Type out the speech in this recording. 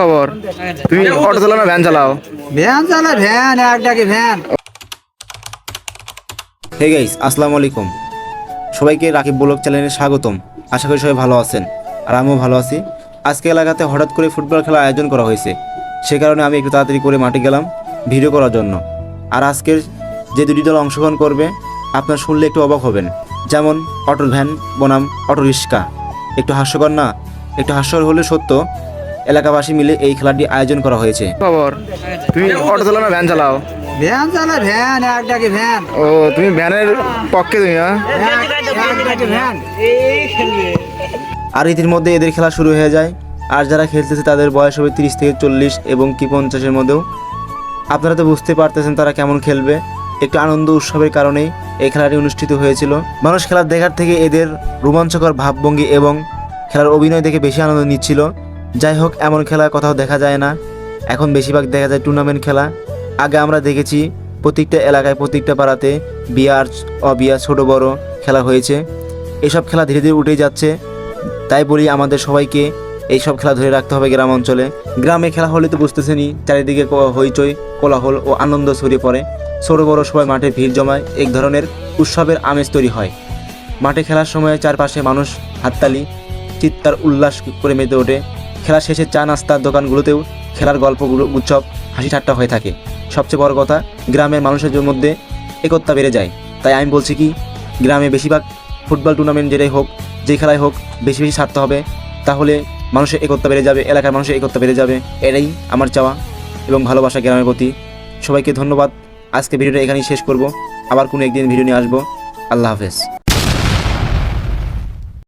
খবর? তুমি অটো চালাও না ভ্যান চালাও? ভ্যান চালা ভ্যান এক ডাকে ভ্যান হে গাইস আসসালামু আলাইকুম। সবাইকে রাকিব ব্লগ চ্যানেলে স্বাগতম। আশা করি সবাই ভালো আছেন আর আমিও ভালো আছি। আজকে এলাকাতে হঠাৎ করে ফুটবল খেলার আয়োজন করা হয়েছে। সে কারণে আমি একটু তাড়াতাড়ি করে মাঠে গেলাম ভিডিও করার জন্য। আর আজকের যে দুটি দল অংশগ্রহণ করবে আপনার শুনলে একটু অবাক হবেন। যেমন অটো ভ্যান বনাম অটো রিক্সা। একটু হাস্যকর না? একটু হাস্যকর হলে সত্য এলাকাবাসী মিলে এই খেলাটি আয়োজন করা হয়েছে। খবর। তুমি অটো চালাও না ভ্যান চালাও? ভ্যান চালা ভ্যান ভ্যান। ও তুমি ভ্যানের পক্ষে তুমি হ্যাঁ? ভ্যান আর ইতির মধ্যে এদের খেলা শুরু হয়ে যায়। আর যারা খেলতেছে তাদের বয়স হবে তিরিশ থেকে চল্লিশ এবং কি পঞ্চাশের মধ্যেও। আপনারা তো বুঝতে পারতেছেন তারা কেমন খেলবে। একটু আনন্দ উৎসবের কারণেই এই খেলাটি অনুষ্ঠিত হয়েছিল। মানুষ খেলা দেখার থেকে এদের রোমাঞ্চকর ভাবভঙ্গি এবং খেলার অভিনয় দেখে বেশি আনন্দ নিচ্ছিল। যাই হোক, এমন খেলা কোথাও দেখা যায় না। এখন বেশিরভাগ দেখা যায় টুর্নামেন্ট খেলা। আগে আমরা দেখেছি প্রত্যেকটা এলাকায়, প্রত্যেকটা পাড়াতে বিয়ার অবিয়া ছোট, বড় খেলা হয়েছে। এসব খেলা ধীরে ধীরে উঠে যাচ্ছে। তাই বলি আমাদের সবাইকে এই সব খেলা ধরে রাখতে হবে গ্রাম অঞ্চলে। গ্রামে খেলা হলে তো বুঝতেছেনই, চারিদিকে হইচই, কোলাহল ও আনন্দ ছড়িয়ে পড়ে। ছোট, বড় সবাই মাঠে ভিড় জমায়, এক ধরনের উৎসবের আমেজ তৈরি হয়। মাঠে খেলার সময় চারপাশে মানুষ হাততালি, চিৎকার, উল্লাস করে মেতে ওঠে। খেলা শেষে চা নাস্তার দোকানগুলোতেও খেলার গল্পগুলো, উৎসব, হাসি ঠাট্টা হয়ে থাকে। সবচেয়ে বড় কথা, গ্রামের মানুষের মধ্যে একতা বেড়ে যায়। তাই আমি বলছি কি, গ্রামে বেশিরভাগ ফুটবল টুর্নামেন্ট যেটাই হোক, যে খেলায় হোক, বেশি বেশি ছাড়তে হবে। তাহলে মানুষের একতা বেড়ে যাবে, এলাকার মানুষের একতা বেড়ে যাবে। এটাই আমার চাওয়া এবং ভালোবাসা গ্রামের প্রতি। সবাইকে ধন্যবাদ। আজকে ভিডিওটা এখানেই শেষ করব। আবার কোনো একদিন ভিডিও নিয়ে আসব। আল্লাহ হাফেজ।